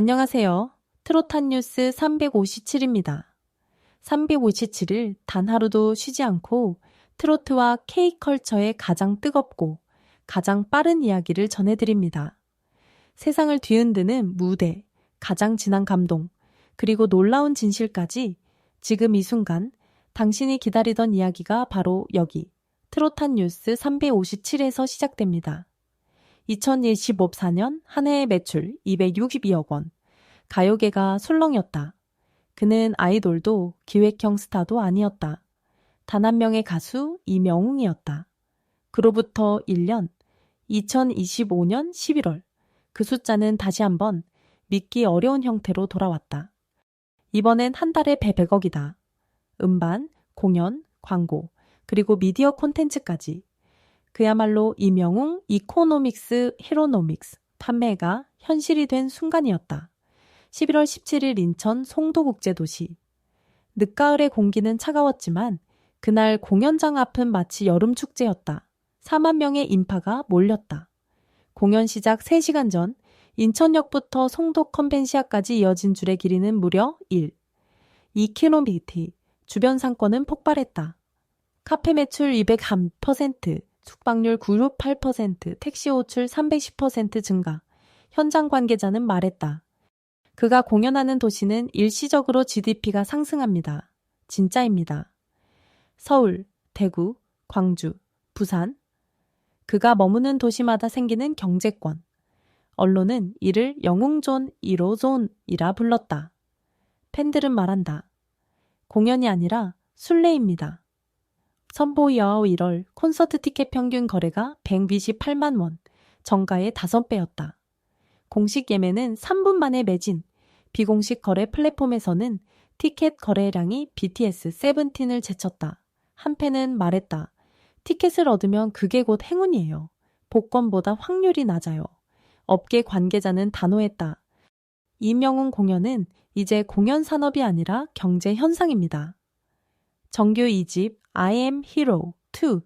안녕하세요. 트로탄 뉴스 357입니다. 357일 단 하루도 쉬지 않고 트로트와 K컬처의 가장 뜨겁고 가장 빠른 이야기를 전해드립니다. 세상을 뒤흔드는 무대, 가장 진한 감동, 그리고 놀라운 진실까지 지금 이 순간 당신이 기다리던 이야기가 바로 여기 트로탄 뉴스 357에서 시작됩니다. 2024년 한 해의 매출 262억 원. 가요계가 술렁이었다. 그는 아이돌도 기획형 스타도 아니었다. 단 한 명의 가수 이명웅이었다. 그로부터 1년, 2025년 11월, 그 숫자는 다시 한번 믿기 어려운 형태로 돌아왔다. 이번엔 한 달에 100억이다. 음반, 공연, 광고, 그리고 미디어 콘텐츠까지 그야말로 이명웅 이코노믹스 히로노믹스 판매가 현실이 된 순간이었다. 11월 17일 인천 송도국제도시. 늦가을의 공기는 차가웠지만 그날 공연장 앞은 마치 여름 축제였다. 4만 명의 인파가 몰렸다. 공연 시작 3시간 전 인천역부터 송도 컨벤시아까지 이어진 줄의 길이는 무려 1. 2km. 주변 상권은 폭발했다. 카페 매출 203%, 숙박률 98%, 택시 호출 310% 증가. 현장 관계자는 말했다. 그가 공연하는 도시는 일시적으로 GDP가 상승합니다. 진짜입니다. 서울, 대구, 광주, 부산. 그가 머무는 도시마다 생기는 경제권. 언론은 이를 영웅존 1호존이라 불렀다. 팬들은 말한다. 공연이 아니라 순례입니다. 선보이어 1월 콘서트 티켓 평균 거래가 128만 원, 정가의 5배였다. 공식 예매는 3분 만에 매진, 비공식 거래 플랫폼에서는 티켓 거래량이 BTS 세븐틴을 제쳤다. 한 팬은 말했다. 티켓을 얻으면 그게 곧 행운이에요. 복권보다 확률이 낮아요. 업계 관계자는 단호했다. 이명웅 공연은 이제 공연 산업이 아니라 경제 현상입니다. 정규 2집 I am Hero 2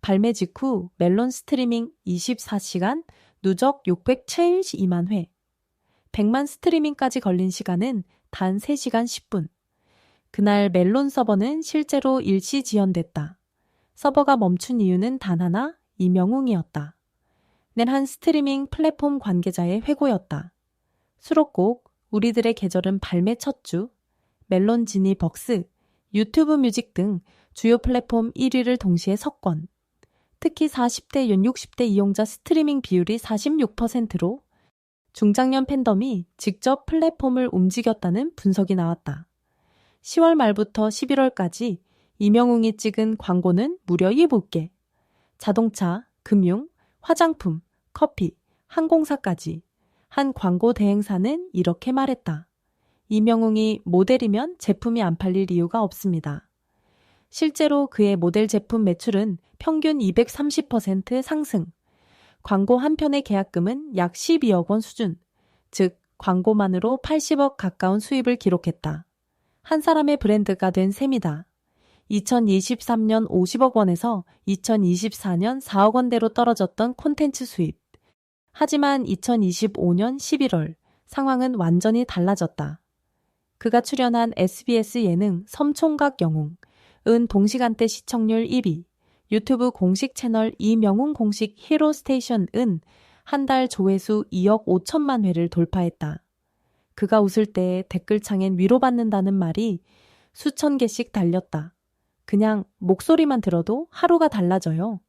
발매 직후 멜론 스트리밍 24시간 누적 672만 회 100만 스트리밍까지 걸린 시간은 단 3시간 10분 그날 멜론 서버는 실제로 일시 지연됐다. 서버가 멈춘 이유는 단 하나 이명웅이었다. 낸한 스트리밍 플랫폼 관계자의 회고였다. 수록곡 우리들의 계절은 발매 첫 주, 멜론 지니 벅스, 유튜브 뮤직 등 주요 플랫폼 1위를 동시에 석권. 특히 40대 연 60대 이용자 스트리밍 비율이 46%로 중장년 팬덤이 직접 플랫폼을 움직였다는 분석이 나왔다. 10월 말부터 11월까지 이명웅이 찍은 광고는 무려 7개. 자동차, 금융, 화장품, 커피, 항공사까지. 한 광고 대행사는 이렇게 말했다. 이명웅이 모델이면 제품이 안 팔릴 이유가 없습니다. 실제로 그의 모델 제품 매출은 평균 230% 상승. 광고 한 편의 계약금은 약 12억 원 수준. 즉, 광고만으로 80억 가까운 수입을 기록했다. 한 사람의 브랜드가 된 셈이다. 2023년 50억 원에서 2024년 4억 원대로 떨어졌던 콘텐츠 수입. 하지만 2025년 11월 상황은 완전히 달라졌다. 그가 출연한 SBS 예능 섬총각 영웅, 은 동시간대 시청률 1위, 유튜브 공식 채널 이명웅 공식 히로 스테이션 은 한 달 조회수 2억 5천만 회를 돌파했다. 그가 웃을 때 댓글창엔 위로받는다는 말이 수천 개씩 달렸다. 그냥 목소리만 들어도 하루가 달라져요.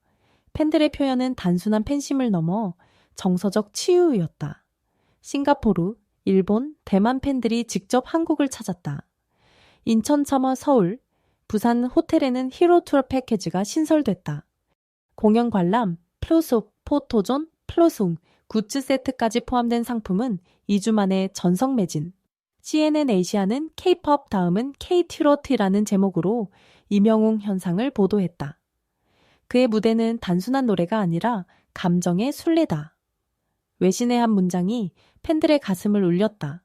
팬들의 표현은 단순한 팬심을 넘어 정서적 치유였다. 싱가포르, 일본, 대만 팬들이 직접 한국을 찾았다. 인천 참화 서울, 부산 호텔에는 히로 투어 패키지가 신설됐다. 공연 관람, 플로소, 포토존, 플로송, 굿즈 세트까지 포함된 상품은 2주 만에 전성 매진. CNN 에이시아는 K-팝 다음은 K-트로트라는 제목으로 이명웅 현상을 보도했다. 그의 무대는 단순한 노래가 아니라 감정의 순례다. 외신의 한 문장이 팬들의 가슴을 울렸다.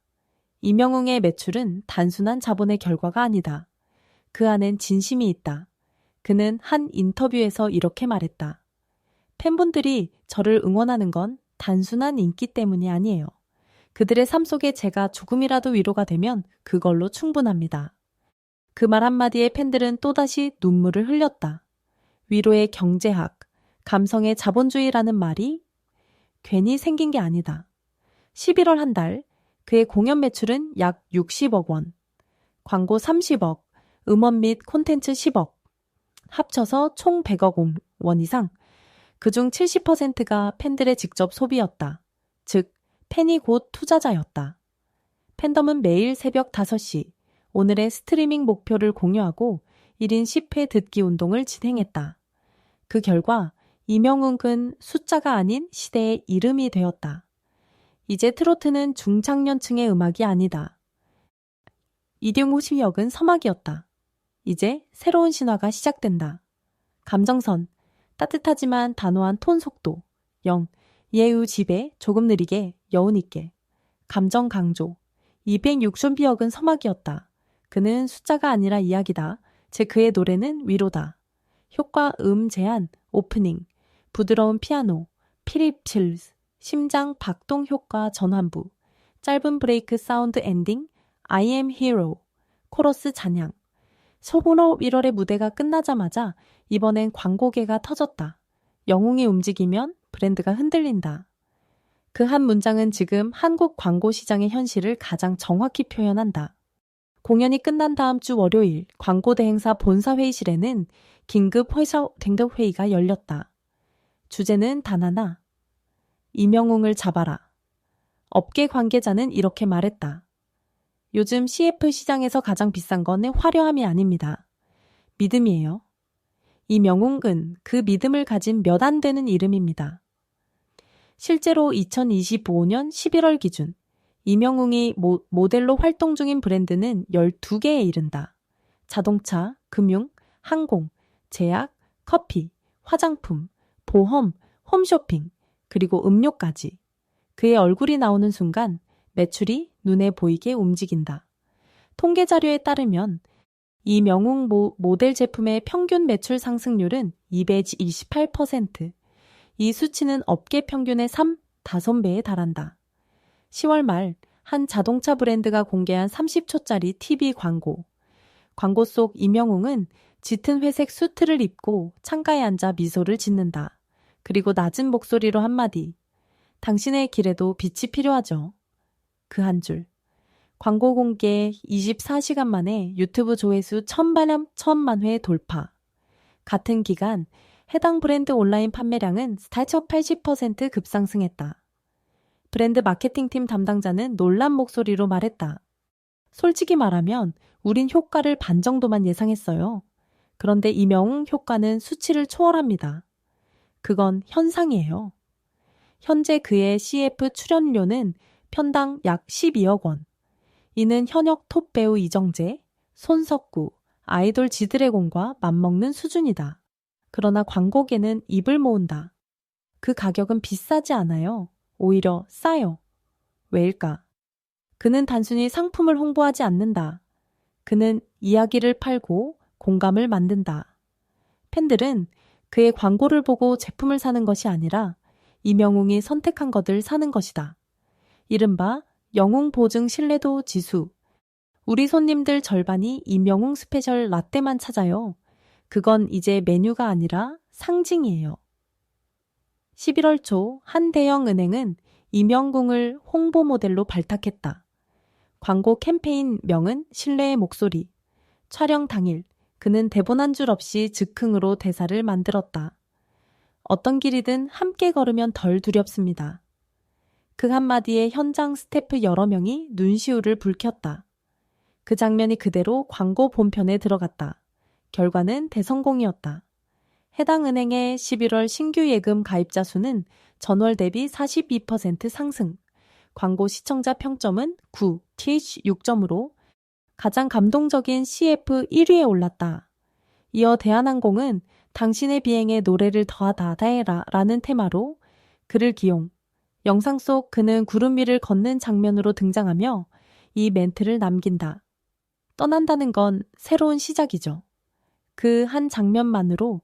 이명웅의 매출은 단순한 자본의 결과가 아니다. 그 안엔 진심이 있다. 그는 한 인터뷰에서 이렇게 말했다. 팬분들이 저를 응원하는 건 단순한 인기 때문이 아니에요. 그들의 삶 속에 제가 조금이라도 위로가 되면 그걸로 충분합니다. 그 말 한마디에 팬들은 또다시 눈물을 흘렸다. 위로의 경제학, 감성의 자본주의라는 말이 괜히 생긴 게 아니다. 11월 한 달, 그의 공연 매출은 약 60억 원, 광고 30억, 음원 및 콘텐츠 10억, 합쳐서 총 100억 원 이상, 그중 70%가 팬들의 직접 소비였다. 즉, 팬이 곧 투자자였다. 팬덤은 매일 새벽 5시 오늘의 스트리밍 목표를 공유하고 1인 10회 듣기 운동을 진행했다. 그 결과 이명웅은 숫자가 아닌 시대의 이름이 되었다. 이제 트로트는 중장년층의 음악이 아니다. 이등호 역은 서막이었다. 이제 새로운 신화가 시작된다. 감정선, 따뜻하지만 단호한 톤 속도, 영, 예우 집에 조금 느리게 여운 있게. 감정 강조. 260비역은 서막이었다. 그는 숫자가 아니라 이야기다. 제 그의 노래는 위로다. 효과 음 제한 오프닝. 부드러운 피아노. 피립 칠스 심장 박동 효과 전환부. 짧은 브레이크 사운드 엔딩 I am hero. 코러스 잔향 소보로 1월의 무대가 끝나자마자 이번엔 광고계가 터졌다. 영웅이 움직이면 브랜드가 흔들린다. 그 한 문장은 지금 한국 광고 시장의 현실을 가장 정확히 표현한다. 공연이 끝난 다음 주 월요일 광고 대행사 본사 회의실에는 긴급 회사 등급 회의가 열렸다. 주제는 단 하나. 이명웅을 잡아라. 업계 관계자는 이렇게 말했다. 요즘 CF 시장에서 가장 비싼 건 화려함이 아닙니다. 믿음이에요. 이 명웅은 그 믿음을 가진 몇 안 되는 이름입니다. 실제로 2025년 11월 기준 이명웅이 모, 모델로 활동 중인 브랜드는 12개에 이른다. 자동차, 금융, 항공, 제약, 커피, 화장품, 보험, 홈쇼핑, 그리고 음료까지. 그의 얼굴이 나오는 순간 매출이 눈에 보이게 움직인다. 통계 자료에 따르면 이 명웅 모, 모델 제품의 평균 매출 상승률은 228%. 이 수치는 업계 평균의 3, 5배에 달한다. 10월 말 한 자동차 브랜드가 공개한 30초짜리 TV 광고. 광고 속 이명웅은 짙은 회색 수트를 입고 창가에 앉아 미소를 짓는다. 그리고 낮은 목소리로 한마디. 당신의 길에도 빛이 필요하죠. 그 한 줄. 광고 공개 24시간 만에 유튜브 조회수 1000만, 1000만 회 돌파. 같은 기간 해당 브랜드 온라인 판매량은 스타처 80% 급상승했다. 브랜드 마케팅팀 담당자는 놀란 목소리로 말했다. 솔직히 말하면 우린 효과를 반 정도만 예상했어요. 그런데 이명 효과는 수치를 초월합니다. 그건 현상이에요. 현재 그의 CF 출연료는 편당 약 12억 원. 이는 현역 톱 배우 이정재, 손석구, 아이돌 지드래곤과 맞먹는 수준이다. 그러나 광고계는 입을 모은다. 그 가격은 비싸지 않아요. 오히려 싸요. 왜일까? 그는 단순히 상품을 홍보하지 않는다. 그는 이야기를 팔고 공감을 만든다. 팬들은 그의 광고를 보고 제품을 사는 것이 아니라 이명웅이 선택한 것을 사는 것이다. 이른바 영웅 보증 신뢰도 지수. 우리 손님들 절반이 이명웅 스페셜 라떼만 찾아요. 그건 이제 메뉴가 아니라 상징이에요. 11월 초 한 대형 은행은 이명궁을 홍보 모델로 발탁했다. 광고 캠페인 명은 신뢰의 목소리. 촬영 당일 그는 대본 한 줄 없이 즉흥으로 대사를 만들었다. 어떤 길이든 함께 걸으면 덜 두렵습니다. 그 한마디에 현장 스태프 여러 명이 눈시울을 붉혔다. 그 장면이 그대로 광고 본편에 들어갔다. 결과는 대성공이었다. 해당 은행의 11월 신규 예금 가입자 수는 전월 대비 42% 상승, 광고 시청자 평점은 9, TH 6점으로 가장 감동적인 CF 1위에 올랐다. 이어 대한항공은 당신의 비행에 노래를 더하다 다해라 라는 테마로 그를 기용. 영상 속 그는 구름 위를 걷는 장면으로 등장하며 이 멘트를 남긴다. 떠난다는 건 새로운 시작이죠. 그 한 장면만으로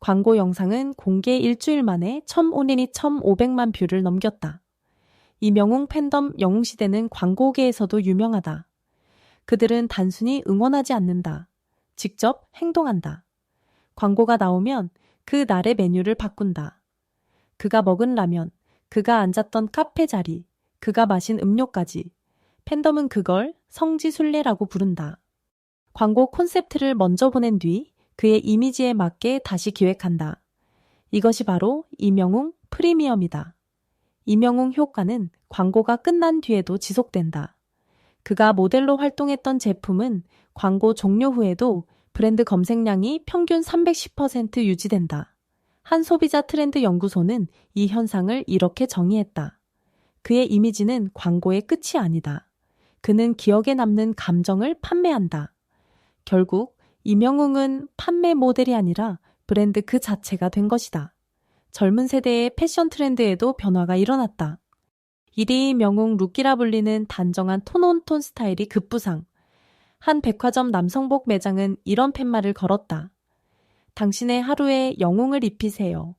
광고 영상은 공개 일주일 만에 1,500이 1,500만 뷰를 넘겼다. 이명웅 팬덤 영웅시대는 광고계에서도 유명하다. 그들은 단순히 응원하지 않는다. 직접 행동한다. 광고가 나오면 그 날의 메뉴를 바꾼다. 그가 먹은 라면, 그가 앉았던 카페 자리, 그가 마신 음료까지 팬덤은 그걸 성지순례라고 부른다. 광고 콘셉트를 먼저 보낸 뒤 그의 이미지에 맞게 다시 기획한다. 이것이 바로 이명웅 프리미엄이다. 이명웅 효과는 광고가 끝난 뒤에도 지속된다. 그가 모델로 활동했던 제품은 광고 종료 후에도 브랜드 검색량이 평균 310% 유지된다. 한 소비자 트렌드 연구소는 이 현상을 이렇게 정의했다. 그의 이미지는 광고의 끝이 아니다. 그는 기억에 남는 감정을 판매한다. 결국 이명웅은 판매 모델이 아니라 브랜드 그 자체가 된 것이다. 젊은 세대의 패션 트렌드에도 변화가 일어났다. 이리 명웅 루키라 불리는 단정한 톤온톤 스타일이 급부상. 한 백화점 남성복 매장은 이런 팻말을 걸었다. 당신의 하루에 영웅을 입히세요.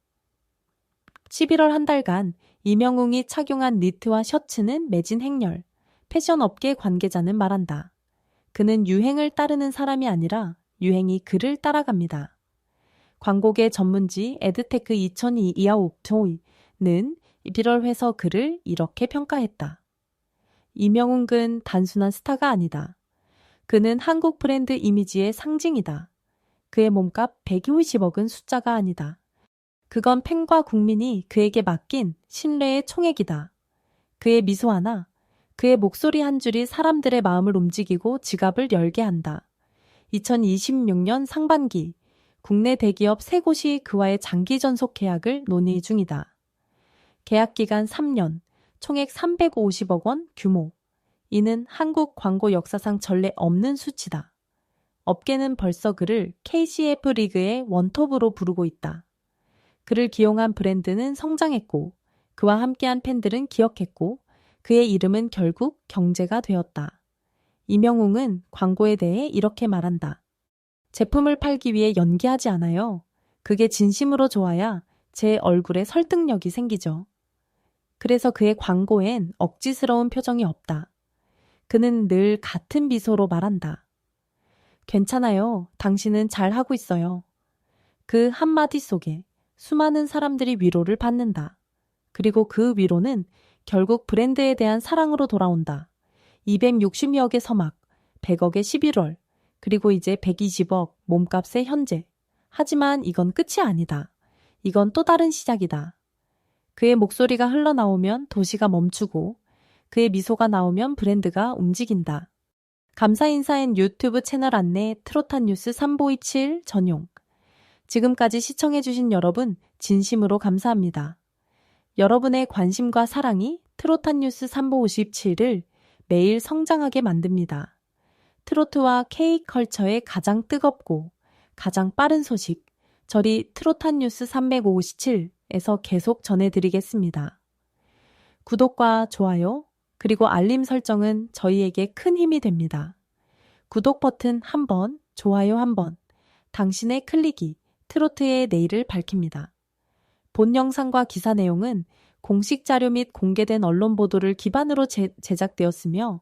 11월 한 달간 이명웅이 착용한 니트와 셔츠는 매진 행렬. 패션 업계 관계자는 말한다. 그는 유행을 따르는 사람이 아니라 유행이 그를 따라갑니다. 광고계 전문지 에드테크 2002 이아옵토이는 1월회서 그를 이렇게 평가했다. 이명웅 근 단순한 스타가 아니다. 그는 한국 브랜드 이미지의 상징이다. 그의 몸값 150억은 숫자가 아니다. 그건 팬과 국민이 그에게 맡긴 신뢰의 총액이다. 그의 미소 하나, 그의 목소리 한 줄이 사람들의 마음을 움직이고 지갑을 열게 한다. 2026년 상반기 국내 대기업 세 곳이 그와의 장기 전속 계약을 논의 중이다. 계약 기간 3년, 총액 350억 원 규모. 이는 한국 광고 역사상 전례 없는 수치다. 업계는 벌써 그를 KCF 리그의 원톱으로 부르고 있다. 그를 기용한 브랜드는 성장했고, 그와 함께한 팬들은 기억했고, 그의 이름은 결국 경제가 되었다. 이명웅은 광고에 대해 이렇게 말한다. 제품을 팔기 위해 연기하지 않아요. 그게 진심으로 좋아야 제 얼굴에 설득력이 생기죠. 그래서 그의 광고엔 억지스러운 표정이 없다. 그는 늘 같은 미소로 말한다. 괜찮아요. 당신은 잘 하고 있어요. 그 한마디 속에 수많은 사람들이 위로를 받는다. 그리고 그 위로는 결국 브랜드에 대한 사랑으로 돌아온다. 260여 개 서막, 100억의 11월, 그리고 이제 120억 몸값의 현재. 하지만 이건 끝이 아니다. 이건 또 다른 시작이다. 그의 목소리가 흘러나오면 도시가 멈추고 그의 미소가 나오면 브랜드가 움직인다. 감사 인사엔 유튜브 채널 안내 트로탄 뉴스 3527 전용. 지금까지 시청해주신 여러분 진심으로 감사합니다. 여러분의 관심과 사랑이 트로탄 뉴스 3557을 매일 성장하게 만듭니다. 트로트와 K컬처의 가장 뜨겁고 가장 빠른 소식, 저리 트로탄 뉴스 357에서 계속 전해드리겠습니다. 구독과 좋아요, 그리고 알림 설정은 저희에게 큰 힘이 됩니다. 구독 버튼 한 번, 좋아요 한 번, 당신의 클릭이 트로트의 내일을 밝힙니다. 본 영상과 기사 내용은 공식 자료 및 공개된 언론 보도를 기반으로 제, 제작되었으며